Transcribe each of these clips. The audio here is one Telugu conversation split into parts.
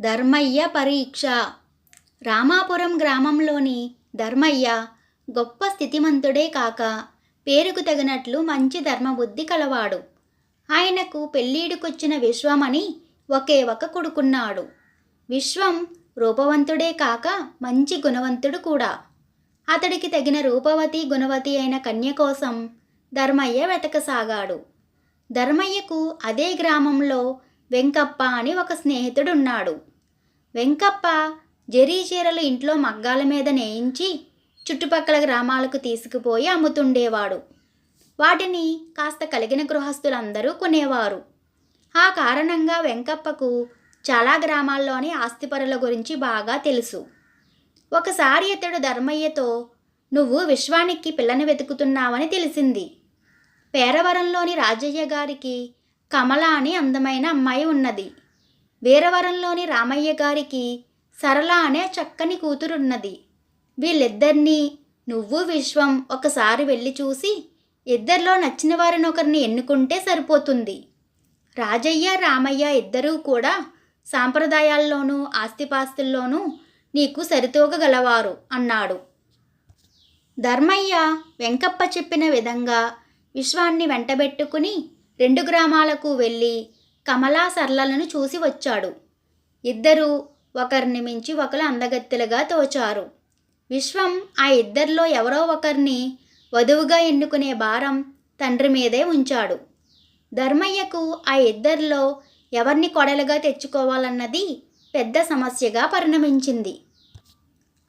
ధర్మయ్య పరీక్ష. రామాపురం గ్రామంలోని ధర్మయ్య గొప్ప స్థితిమంతుడే కాక పేరుకు తగినట్లు మంచి ధర్మబుద్ధి కలవాడు. ఆయనకు పెళ్ళీడుకొచ్చిన విశ్వమని ఒకే ఒక కొడుకున్నాడు. విశ్వం రూపవంతుడే కాక మంచి గుణవంతుడు కూడా. అతడికి తగిన రూపవతి గుణవతి అయిన కన్య కోసం ధర్మయ్య వెతకసాగాడు. ధర్మయ్యకు అదే గ్రామంలో వెంకప్ప అని ఒక స్నేహితుడున్నాడు. వెంకప్ప జరీ చీరలు ఇంట్లో మగ్గాల మీద నేయించి చుట్టుపక్కల గ్రామాలకు తీసుకుపోయి అమ్ముతుండేవాడు. వాటిని కాస్త కలిగిన గృహస్థులందరూ కొనేవారు. ఆ కారణంగా వెంకప్పకు చాలా గ్రామాల్లోని ఆస్తిపరుల గురించి బాగా తెలుసు. ఒకసారి ఇతడు ధర్మయ్యతో నువ్వు విశ్వానికి పిల్లని వెతుకుతున్నావని తెలిసింది. పేరవరంలోని రాజయ్య గారికి కమల అని అందమైన అమ్మాయి ఉన్నది. వీరవరంలోని రామయ్య గారికి సరళ అనే చక్కని కూతురున్నది. వీళ్ళిద్దరినీ నువ్వు విశ్వం ఒకసారి వెళ్ళి చూసి ఇద్దరిలో నచ్చిన వారిని ఒకరిని ఎన్నుకుంటే సరిపోతుంది. రాజయ్య రామయ్య ఇద్దరూ కూడా సాంప్రదాయాల్లోనూ ఆస్తిపాస్తుల్లోనూ నీకు సరితూగగలవారు అన్నాడు. ధర్మయ్య వెంకప్ప చెప్పిన విధంగా విశ్వాన్ని వెంటబెట్టుకుని రెండు గ్రామాలకు వెళ్ళి కమలా సరళలను చూసి వచ్చాడు. ఇద్దరూ ఒకరిని మించి ఒకరు అందగత్తెలుగా తోచారు. విశ్వం ఆ ఇద్దరిలో ఎవరో ఒకరిని వధువుగా ఎన్నుకునే భారం తండ్రి మీదే ఉంచాడు. ధర్మయ్యకు ఆ ఇద్దరిలో ఎవరిని కొడలుగా తెచ్చుకోవాలన్నది పెద్ద సమస్యగా పరిణమించింది.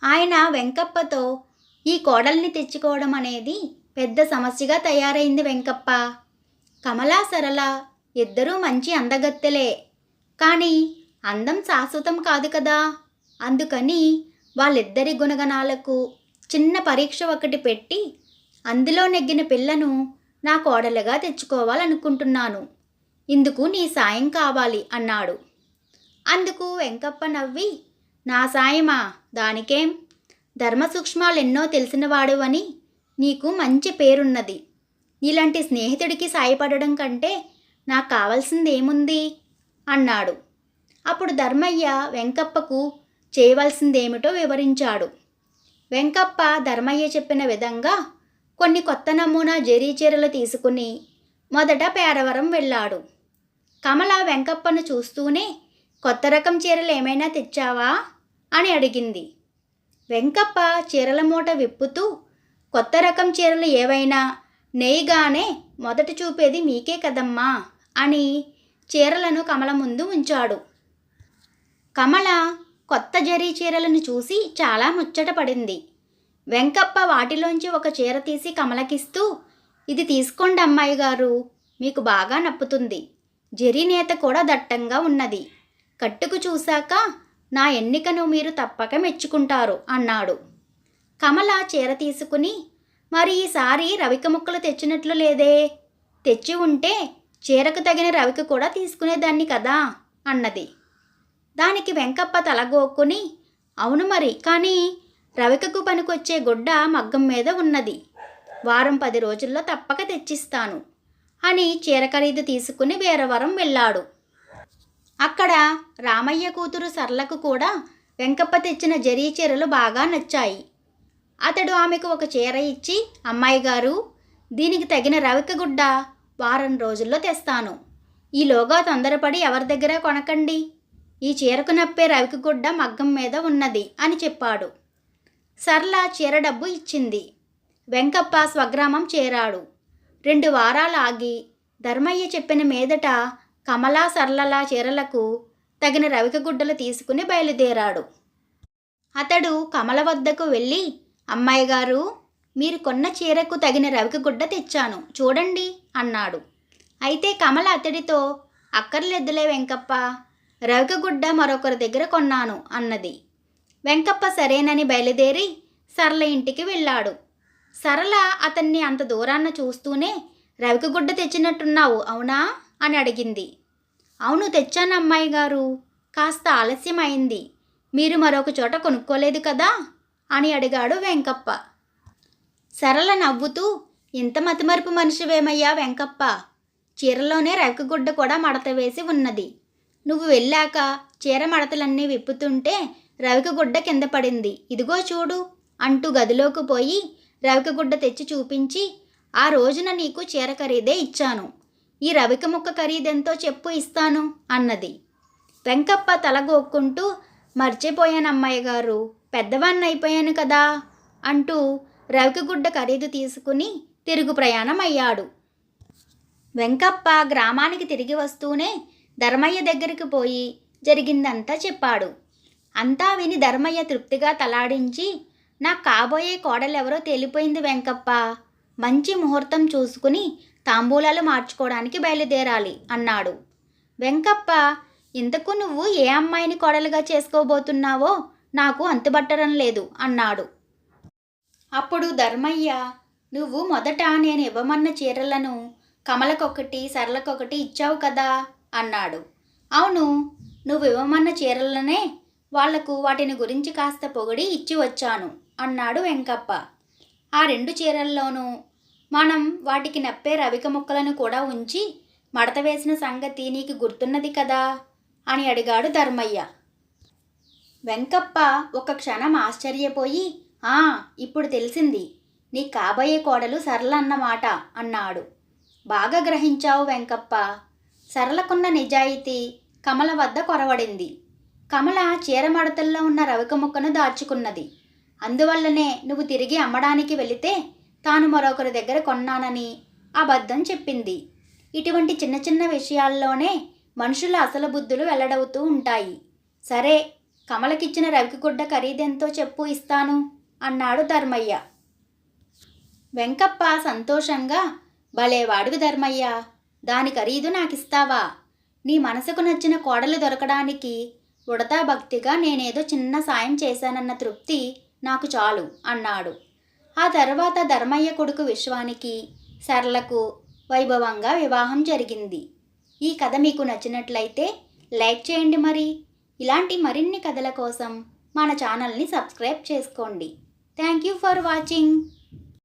ఆయన వెంకప్పతో ఈ కోడల్ని తెచ్చుకోవడం అనేది పెద్ద సమస్యగా తయారైంది వెంకప్ప. కమలా సరళ ఇద్దరూ మంచి అందగత్తెలే. కానీ అందం శాశ్వతం కాదు కదా. అందుకని వాళ్ళిద్దరి గుణగణాలకు చిన్న పరీక్ష ఒకటి పెట్టి అందులో నెగ్గిన పిల్లను నా కోడలుగా తెచ్చుకోవాలనుకుంటున్నాను. ఇందుకు నీ సాయం కావాలి అన్నాడు. అందుకు వెంకప్ప నవ్వి నా సాయమా దానికేం? ధర్మ సూక్ష్మాలెన్నో తెలిసినవాడు అని నీకు మంచి పేరున్నది. నీలాంటి స్నేహితుడికి సాయపడడం కంటే నాకు కావాల్సింది ఏముంది? అన్నాడు. అప్పుడు ధర్మయ్య వెంకప్పకు చేయవలసిందేమిటో వివరించాడు. వెంకప్ప ధర్మయ్య చెప్పిన విధంగా కొన్ని కొత్త నమూనా జరీ చీరలు తీసుకుని మొదట పేరవరం వెళ్ళాడు. కమల వెంకప్పను చూస్తూనే కొత్త రకం చీరలు ఏమైనా తెచ్చావా? అని అడిగింది. వెంకప్ప చీరల మూట విప్పుతూ కొత్త రకం చీరలు ఏవైనా నెయ్యిగానే మొదట చూపేది మీకే కదమ్మా అని చీరలను కమల ముందు ఉంచాడు. కమల కొత్త జరీ చీరలను చూసి చాలా ముచ్చట పడింది. వెంకప్ప వాటిలోంచి ఒక చీర తీసి కమలకిస్తూ ఇది తీసుకోండి అమ్మాయి గారు మీకు బాగా నప్పుతుంది. జరీ నేత కూడా దట్టంగా ఉన్నది. కట్టుకు చూశాక నా ఎన్నికను మీరు తప్పక మెచ్చుకుంటారు అన్నాడు. కమల చీర తీసుకుని మరి ఈసారి రవిక ముక్కలు తెచ్చినట్లు లేదే? తెచ్చి ఉంటే చీరకు తగిన రవిక కూడా తీసుకునేదాన్ని కదా? అన్నది. దానికి వెంకప్ప తలగోక్కుని అవును మరి కానీ రవికకు పనికొచ్చే గుడ్డ మగ్గం మీద ఉన్నది. వారం పది రోజుల్లో తప్పక తెచ్చిస్తాను అని చీర ఖరీదు తీసుకుని వేరవరం వెళ్ళాడు. అక్కడ రామయ్య కూతురు సర్లకు కూడా వెంకప్ప తెచ్చిన జరీ చీరలు బాగా నచ్చాయి. అతడు ఆమెకు ఒక చీర ఇచ్చి అమ్మాయి గారు దీనికి తగిన రవికగుడ్డ వారం రోజుల్లో తెస్తాను. ఈలోగా తొందరపడి ఎవరి దగ్గర కొనకండి. ఈ చీరకు నప్పే రవికగుడ్డ మగ్గం మీద ఉన్నది అని చెప్పాడు. సర్ల చీర డబ్బు ఇచ్చింది. వెంకప్ప స్వగ్రామం చేరాడు. రెండు వారాలు ఆగి ధర్మయ్య చెప్పిన మీదట కమలా సర్లల చీరలకు తగిన రవికగుడ్డలు తీసుకుని బయలుదేరాడు. అతడు కమల వద్దకు వెళ్ళి అమ్మాయి గారు మీరు కొన్న చీరకు తగిన రవిక గుడ్డ తెచ్చాను. చూడండి అన్నాడు. అయితే కమల అతడితో అక్కర్లేదులే వెంకప్ప రవిక గుడ్డ మరొకరి దగ్గర కొన్నాను అన్నది. వెంకప్ప సరేనని బయలుదేరి సరళ ఇంటికి వెళ్ళాడు. సరళ అతన్ని అంత దూరాన్న చూస్తూనే రవిక గుడ్డ తెచ్చినట్టున్నావు అవునా? అని అడిగింది. అవును తెచ్చాను అమ్మాయి గారు. కాస్త ఆలస్యం అయింది మీరు మరొక చోట కొనుక్కోలేదు కదా? అని అడిగాడు వెంకప్ప. సరళ నవ్వుతూ ఇంత మతిమరుపు మనిషివేమయ్యా వెంకప్ప? చీరలోనే రవికగుడ్డ కూడా మడత వేసి ఉన్నది. నువ్వు వెళ్ళాక చీర మడతలన్నీ విప్పుతుంటే రవికగుడ్డ కింద పడింది. ఇదిగో చూడు అంటూ గదిలోకి పోయి రవికగుడ్డ తెచ్చి చూపించి ఆ రోజున నీకు చీర ఖరీదే ఇచ్చాను. ఈ రవిక ముక్క ఖరీదెంతో చెప్పు ఇస్తాను అన్నది. వెంకప్ప తలగొక్కుంటూ మర్చిపోయానమ్మాయి గారు పెద్దవాణ్ణి అయిపోయాను కదా అంటూ రవికిగుడ్డ ఖరీదు తీసుకుని తిరుగు ప్రయాణం అయ్యాడు వెంకప్ప గ్రామానికి తిరిగి వస్తూనే ధర్మయ్య దగ్గరికి పోయి జరిగిందంతా చెప్పాడు. అంతా విని ధర్మయ్య తృప్తిగా తలాడించి నాకు కాబోయే కోడలెవరో తేలిపోయింది వెంకప్ప. మంచి ముహూర్తం చూసుకుని తాంబూలాలు మార్చుకోవడానికి బయలుదేరాలి అన్నాడు. వెంకప్ప ఇంతకు నువ్వు ఏ అమ్మాయిని కోడలుగా చేసుకోబోతున్నావో నాకు అంతుబట్టడం లేదు అన్నాడు. అప్పుడు ధర్మయ్య నువ్వు మొదట నేను ఇవ్వమన్న చీరలను కమలకొకటి సరళకొకటి ఇచ్చావు కదా అన్నాడు. అవును నువ్వు ఇవ్వమన్న చీరలనే వాళ్ళకు వాటిని గురించి కాస్త పొగిడి ఇచ్చి వచ్చాను అన్నాడు వెంకప్ప. ఆ రెండు చీరల్లోనూ మనం వాటికి నప్పే రవిక ముక్కలను కూడా ఉంచి మడత వేసిన సంగతి నీకు గుర్తున్నది కదా అని అడిగాడు ధర్మయ్య. వెంకప్ప ఒక క్షణం ఆశ్చర్యపోయి ఆ ఇప్పుడు తెలిసింది. నీ కాబోయే కోడలు సరళ అన్నమాట అన్నాడు. బాగా గ్రహించావు వెంకప్ప. సరళకున్న నిజాయితీ కమల వద్ద కొరవడింది. కమల చీర మడతల్లో ఉన్న రవిక ముక్కను దాచుకున్నది. అందువల్లనే నువ్వు తిరిగి అమ్మడానికి వెళితే తాను మరొకరి దగ్గర కొన్నానని అబద్ధం చెప్పింది. ఇటువంటి చిన్న చిన్న విషయాల్లోనే మనుషుల అసలు బుద్ధులు వెల్లడవుతూ ఉంటాయి. సరే కమలకిచ్చిన రవికిగుడ్డ ఖరీదెంతో చెప్పు ఇస్తాను అన్నాడు ధర్మయ్య. వెంకప్ప సంతోషంగా భలేవాడివి ధర్మయ్య దాని ఖరీదు నాకిస్తావా? నీ మనసుకు నచ్చిన కోడలు దొరకడానికి ఉడతా భక్తిగా నేనేదో చిన్న సాయం చేశానన్న తృప్తి నాకు చాలు అన్నాడు. ఆ తర్వాత ధర్మయ్య కొడుకు విశ్వానికి సరళకు వైభవంగా వివాహం జరిగింది. ఈ కథ మీకు నచ్చినట్లయితే లైక్ చేయండి మరి. ఇలాంటి మరిన్ని కథల కోసం మన ఛానల్ని సబ్స్క్రైబ్ చేసుకోండి. Thank you for watching